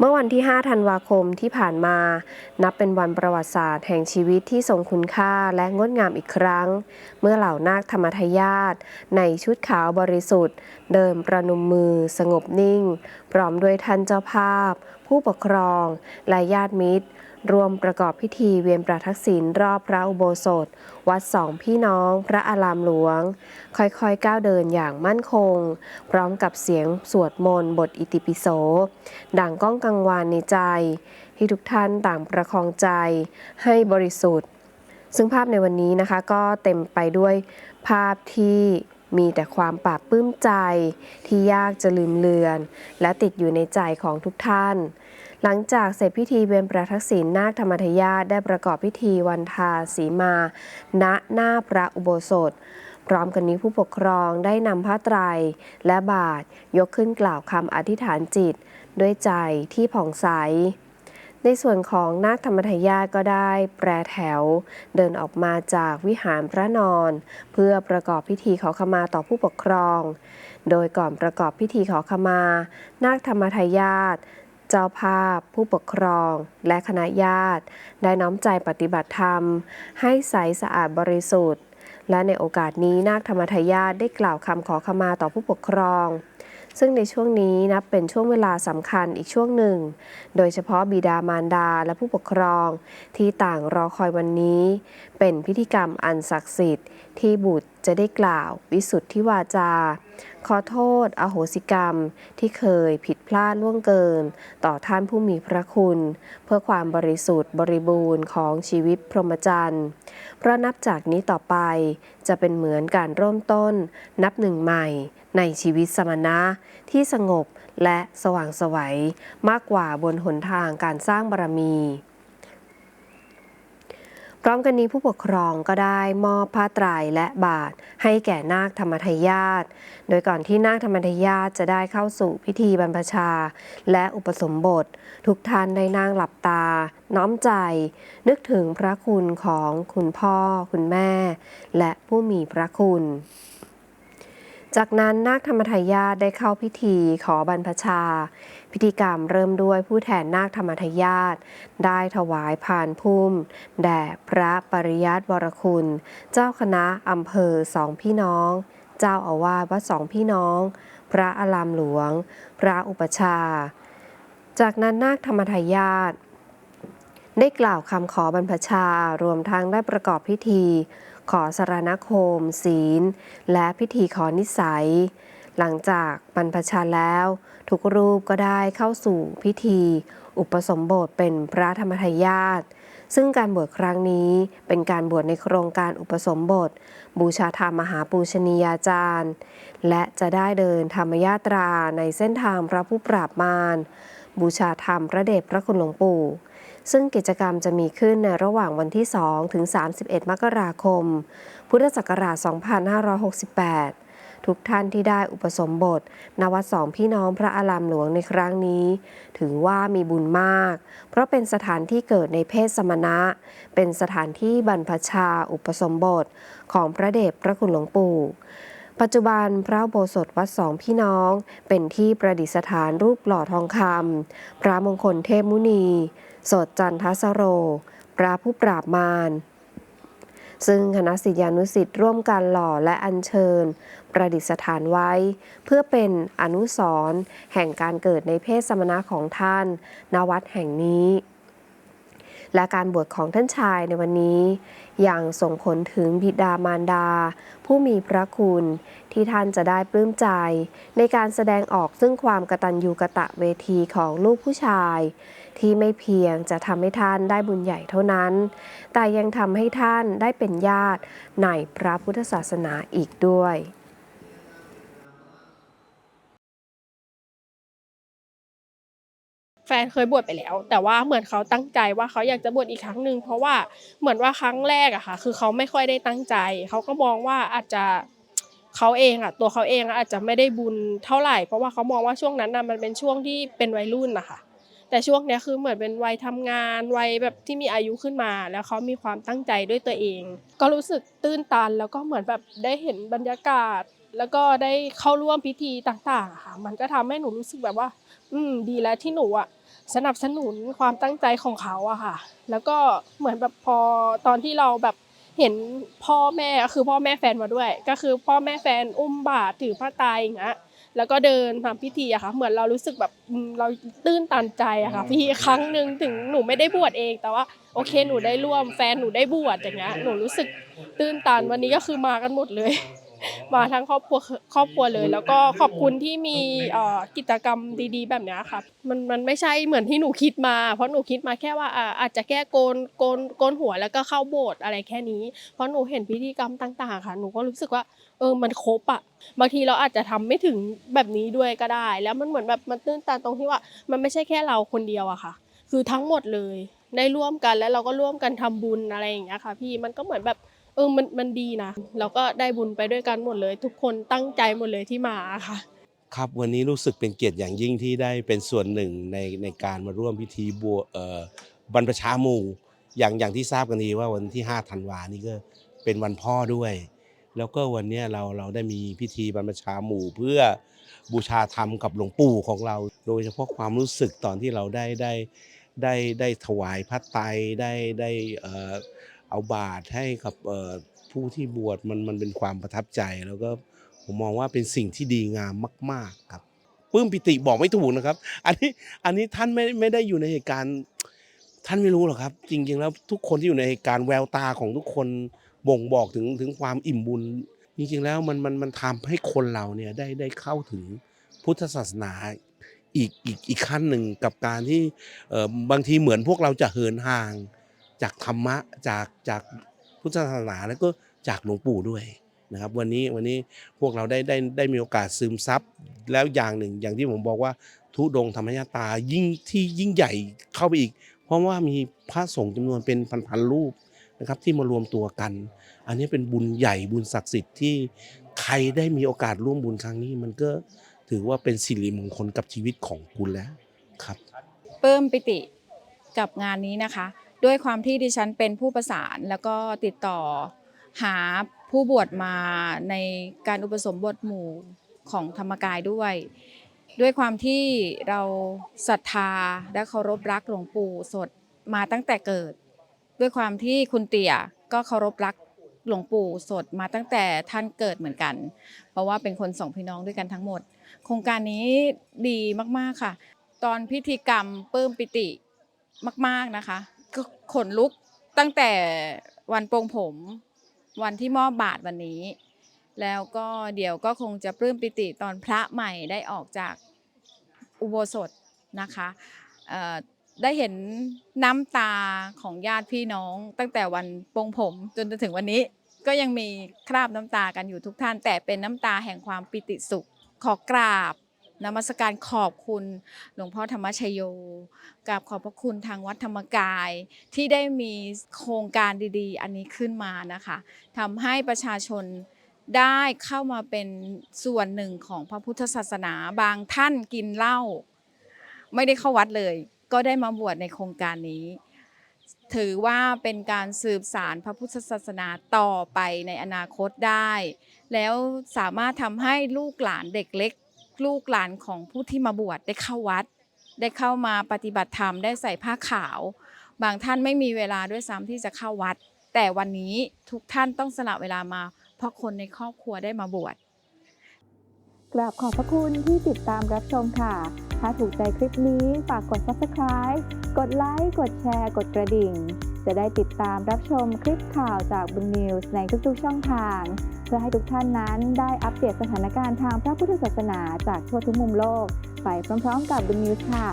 เมื่อวันที่ 5 ธันวาคมที่ผ่านมา นับเป็นวันประวัติศาสตร์แห่งชีวิตที่ทรงคุณค่าและงดงามอีกครั้ง เมื่อเหล่านาคธรรมทายาทในชุดขาวบริสุทธิ์ เดินประนมมือ สงบนิ่ง พร้อมด้วยท่านเจ้าภาพ ผู้ปกครอง และญาติมิตร รวมประกอบพิธีเวียนประทักษิณรอบพระอุโบสถ วัดสองพี่น้อง พระอารามหลวง ค่อยๆก้าวเดินอย่างมั่นคง พร้อมกับเสียงสวดมนต์บทอิติปิโส ดังก้องกังวานในใจ ที่ทุกท่านต่างประคองใจให้บริสุทธิ์ ซึ่งภาพในวันนี้นะคะก็เต็มไปด้วยภาพที่มีแต่ความปราบปลื้มใจที่ยากจะลืมเลือน และติดอยู่ในใจของทุกท่าน หลังจากเสร็จพิธีเวียนประทักษิณนาคธรรมทยาได้ประกอบพิธีวันทาสีมา ณหน้าพระอุโบสถ พร้อมกันนี้ผู้ปกครองได้นำผ้าไตรและบาทยกขึ้นกล่าวคำอธิษฐานจิต ด้วยใจที่ผ่องใสในส่วนของนาคธรรมทยาก็ได้แปรแถว เดินออกมาจากวิหารพระนอน เพื่อประกอบพิธีขอขมาต่อผู้ปกครอง โดยก่อนประกอบพิธีขอขมา นาคธรรมทยา เจ้าภาพ ผู้ปกครอง และคณะญาติ ได้น้อมใจปฏิบัติธรรม ให้ใสสะอาดบริสุทธิ์ และในโอกาสนี้นาคธรรมทายาทได้กล่าวคำขอขมาต่อผู้ปกครองซึ่งในช่วงนี้นับเป็นช่วงเวลาสำคัญอีกช่วงหนึ่ง โดยเฉพาะบิดามารดาและผู้ปกครองที่ต่างรอคอยวันนี้ เป็นพิธีกรรมอันศักดิ์สิทธิ์ ที่บุตรจะได้กล่าว วิสุทธิวาจา ขอโทษ อโหสิกรรม ที่เคยผิดพลาดล่วงเกิน ต่อท่านผู้มีพระคุณ เพื่อความบริสุทธิ์บริบูรณ์ของชีวิตพรหมจรรย์เพราะนับจากนี้ต่อไปจะเป็นเหมือนการเริ่มต้น นับหนึ่งใหม่ ในชีวิตสมณะที่สงบและสว่างไสวัยมากกว่าบนหนทางการสร้างบารมีพร้อมกันนี้ผู้ปกครองก็ได้มอบผ้าไตรและบาทให้แก่นาคธรรมทายาทโดยก่อนที่นาคธรรมทายาทจะได้เข้าสู่พิธีบรรพชา และอุปสมบท ทุกท่านได้นั่งหลับตา น้อมใจ นึกถึงพระคุณของคุณพ่อ คุณแม่ และผู้มีพระคุณ จากนั้นนาคธรรมทายาทได้เข้าพิธีขอบรรพชา พิธีกรรมเริ่มด้วยผู้แทนนาคธรรมทายาทได้ถวายพานพุ่ม แด่พระปริยัติวรคุณ เจ้าคณะอำเภอสองพี่น้อง เจ้าอาวาสวัดสองพี่น้อง พระอารามหลวง พระอุปชา จากนั้นนาคธรรมทายาทได้กล่าวคำขอบรรพชารวมทั้งได้ประกอบพิธี ขอสารณคม ศีล และพิธีขอนิสัย หลังจากบรรพชาแล้ว ทุกรูปก็ได้เข้าสู่พิธี อุปสมบทเป็นพระธรรมทายาทซึ่งการบวชครั้งนี้เป็นการบวชในโครงการอุปสมบท บูชาธรรมมหาปูชนียาจารย์ และจะได้เดินธรรมยาตราในเส้นทางพระผู้ปราบมารบูชาธรรมพระเดชพระคุณหลวงปู่ ซึ่งกิจกรรมจะมีขึ้นในระหว่างวันที่ 2 ถึง 31 มกราคม พุทธศักราช 2568 ทุกท่านที่ได้อุปสมบทณวัดสองพี่น้องพระอารามหลวงในครั้งนี้ ถือว่ามีบุญมาก เพราะเป็นสถานที่เกิดในเพศสมณะ เป็นสถานที่บรรพชาอุปสมบทของพระเดชพระคุณหลวงปู่ ปัจจุบันพระโบสถวัดสองพี่น้อง เป็นที่ประดิษฐานรูปหล่อทองคำพระมงคลเทพมุนี สดจันทสโร พระผู้ปราบมารซึ่งคณะศิษยานุศิษย์ร่วมกันหล่อและอัญเชิญ ประดิษฐานไว้ เพื่อเป็นอนุสรณ์แห่งการเกิดในเพศสมณะของท่านณวัดแห่งนี้ และการบวชของท่านชายในวันนี้ยังส่งผลถึงบิดามารดา ผู้มีพระคุณ ที่ท่านจะได้ปลื้มใจ ในการแสดงออกซึ่งความกตัญญูกะตะเวทีของลูกผู้ชาย ที่ไม่เพียงจะทำให้ท่านได้บุญใหญ่เท่านั้น แต่ยังทำให้ท่านได้เป็นญาติในพระพุทธศาสนาอีกด้วย แฟนเคยบวชไปแล้ว แต่ว่าเหมือนเขาตั้งใจว่าเขาอยากจะบวชอีกครั้งหนึ่งเพราะว่าเหมือนว่าครั้งแรกอะค่ะ คือเขาไม่ค่อยได้ตั้งใจ เขาก็มองว่าอาจจะเขาเองอะตัวเขาเองอาจจะไม่ได้บุญเท่าไหร่ เพราะว่าเขามองว่าช่วงนั้นน่ะมันเป็นช่วงที่เป็นวัยรุ่นนะคะแต่ช่วงเนี้ยคือเหมือนเป็นวัยทำงานวัยแบบที่มีอายุขึ้นมา แล้วเขามีความตั้งใจด้วยตัวเอง ก็รู้สึกตื้นตันแล้วก็เหมือนแบบได้เห็นบรรยากาศ แล้วก็ได้เข้าร่วมพิธีต่างๆค่ะ มันก็ทำให้หนูรู้สึกแบบว่า อืมดีแล้วที่หนูอะ สนับสนุนความตั้งใจของเขาอะค่ะ แล้วก็เหมือนแบบพอตอนที่เราแบบเห็นพ่อแม่ก็คือพ่อแม่แฟนมาด้วย ก็คือพ่อแม่แฟนอุ้มบาตรถือผ้าไตรอย่างเงี้ยแล้วก็เดินทำพิธีอะค่ะ เหมือนเรารู้สึกแบบอืมเราตื้นตันใจอะค่ะ พี่ครั้งหนึ่งถึงหนูไม่ได้บวชเอง แต่ว่าโอเคหนูได้ร่วมแฟนหนูได้บวชอย่างเงี้ยหนูรู้สึกตื้นตันวันนี้ก็คือมากันหมดเลย มาทั้งครอบครัวครอบครัวเลย แล้วก็ขอบคุณที่มีเอ่อกิจกรรมดีๆ แบบเนี้ยค่ะมันมันไม่ใช่เหมือนที่หนูคิดมา เพราะหนูคิดมาแค่ว่าอ่าอาจจะแค่โกนโกนโกนหัวแล้วก็เข้าโบสถ์อะไรแค่นี้ เพราะหนูเห็นพิธีกรรมต่าง ๆ ค่ะ หนูก็รู้สึกว่าเออมันครบอะบางทีเราอาจจะทำไม่ถึงแบบนี้ด้วยก็ได้ แล้วมันเหมือนแบบมันตื้นตันตรงที่ว่า มันไม่ใช่แค่เราคนเดียวอะค่ะ คือทั้งหมดเลยได้ร่วมกันแล้วเราก็ร่วมกันทำบุญอะไรอย่างเงี้ยค่ะ พี่มันก็เหมือนแบบเออมันมันดีนะเราก็ได้บุญไปด้วยกันหมดเลย ทุกคนตั้งใจหมดเลยที่มาค่ะ ครับวันนี้รู้สึกเป็นเกียรติอย่างยิ่งที่ได้เป็นส่วนหนึ่งในในการมาร่วมพิธีบัวเอ่อบรรพชาหมู่อย่างอย่างที่ทราบกันดีว่าวันที่5ธันวานี่ก็เป็นวันพ่อด้วย แล้วก็วันนี้เราเราได้มีพิธีบรรพชาหมู่ เพื่อบูชาธรรมกับหลวงปู่ของเรา โดยเฉพาะความรู้สึกตอนที่เราได้ได้ได้ได้ถวายพระไตรได้ได้เอ่อ เอาบาตรให้กับผู้ที่บวชมันมันเป็นความประทับใจ แล้วก็ผมมองว่าเป็นสิ่งที่ดีงามมาก ๆครับปลื้มปิติบอกไม่ถูกนะครับ อันนี้อันนี้ท่านไม่ไม่ได้อยู่ในเหตุการณ์ ท่านไม่รู้หรอกครับ จริง ๆ แล้วทุกคนที่อยู่ในเหตุการณ์แววตาของทุกคนบ่งบอกถึงถึงความอิ่มบุญ จริง ๆ แล้วมันมันมันทำให้คนเราเนี่ยได้ได้เข้าถึงพุทธศาสนาอีกอีกอีกขั้นหนึ่งกับการที่บางทีเหมือนพวกเราจะเหินห่าง จากธรรมะจากจากพุทธศาสนาแล้วก็จากหลวงปู่ด้วยนะครับ วันนี้วันนี้พวกเราได้ได้ได้มีโอกาสซึมซับแล้วอย่างหนึ่ง อย่างที่ผมบอกว่าทุดงธรรมยตายิ่งที่ยิ่งใหญ่เข้าไปอีก เพราะว่ามีพระสงฆ์จำนวนเป็นพันๆรูปนะครับที่มารวมตัวกัน อันนี้เป็นบุญใหญ่บุญศักดิ์สิทธิ์ที่ใครได้มีโอกาสร่วมบุญครั้งนี้ มันก็ถือว่าเป็นสิริมงคลกับชีวิตของคุณแล้วครับปลื้มปิติกับงานนี้นะคะ ด้วยความที่ดิฉันเป็นผู้ประสานแล้วก็ติดต่อหาผู้บวชมาในการอุปสมบทหมู่ของธรรมกายด้วย ด้วยความที่เราศรัทธาและเคารพรักหลวงปู่สดมาตั้งแต่เกิด ด้วยความที่คุณเตี่ยก็เคารพรักหลวงปู่สดมาตั้งแต่ท่านเกิดเหมือนกัน เพราะว่าเป็นคนสองพี่น้องด้วยกันทั้งหมด โครงการนี้ดีมากๆค่ะ ตอนพิธีกรรมปลื้มปิติมาก ๆนะคะ ก็ขนลุกตั้งแต่วันโปรงผม วันที่มอบบาทวันนี้ แล้วก็เดี๋ยวก็คงจะปลื้มปิติตอนพระใหม่ได้ออกจากอุโบสถนะคะได้เห็นน้ำตาของญาติพี่น้อง ตั้งแต่วันปรงผมจนถึงวันนี้ ก็ยังมีคราบน้ำตากันอยู่ทุกท่าน แต่เป็นน้ำตาแห่งความปิติสุข ขอกราบ นมัสการขอบคุณหลวงพ่อธรรมชโยกราบขอบพระคุณทางวัดธรรมกาย ที่ได้มีโครงการดีๆ อันนี้ขึ้นมานะคะทำให้ประชาชนได้เข้ามาเป็นส่วนหนึ่งของพระพุทธศาสนาบางท่านกินเหล้าไม่ได้เข้าวัดเลย ก็ได้มาบวชในโครงการนี้ ถือว่าเป็นการสืบสารพระพุทธศาสนาต่อไปในอนาคตได้ แล้วสามารถทำให้ลูกหลานเด็กเล็ก ลูกหลานของผู้ที่มาบวชได้เข้าวัด ได้เข้ามาปฏิบัติธรรมได้ใส่ผ้าขาว บางท่านไม่มีเวลาด้วยซ้ำที่จะเข้าวัด แต่วันนี้ทุกท่านต้องสละเวลามา เพราะคนในครอบครัวได้มาบวชกราบขอบพระคุณที่ติดตามรับชมค่ะ ถ้าถูกใจคลิปนี้ฝากกด subscribe กดไลค์ กดแชร์ กดกระดิ่ง จะได้ติดตามรับชมคลิปข่าวจากบุญนิวส์ในทุกๆช่องทาง เพื่อให้ทุกท่านนั้นได้อัปเดตสถานการณ์ทางพระพุทธศาสนาจากทั่วทุกมุมโลก ไปพร้อมๆกับดูนิวส์ค่ะ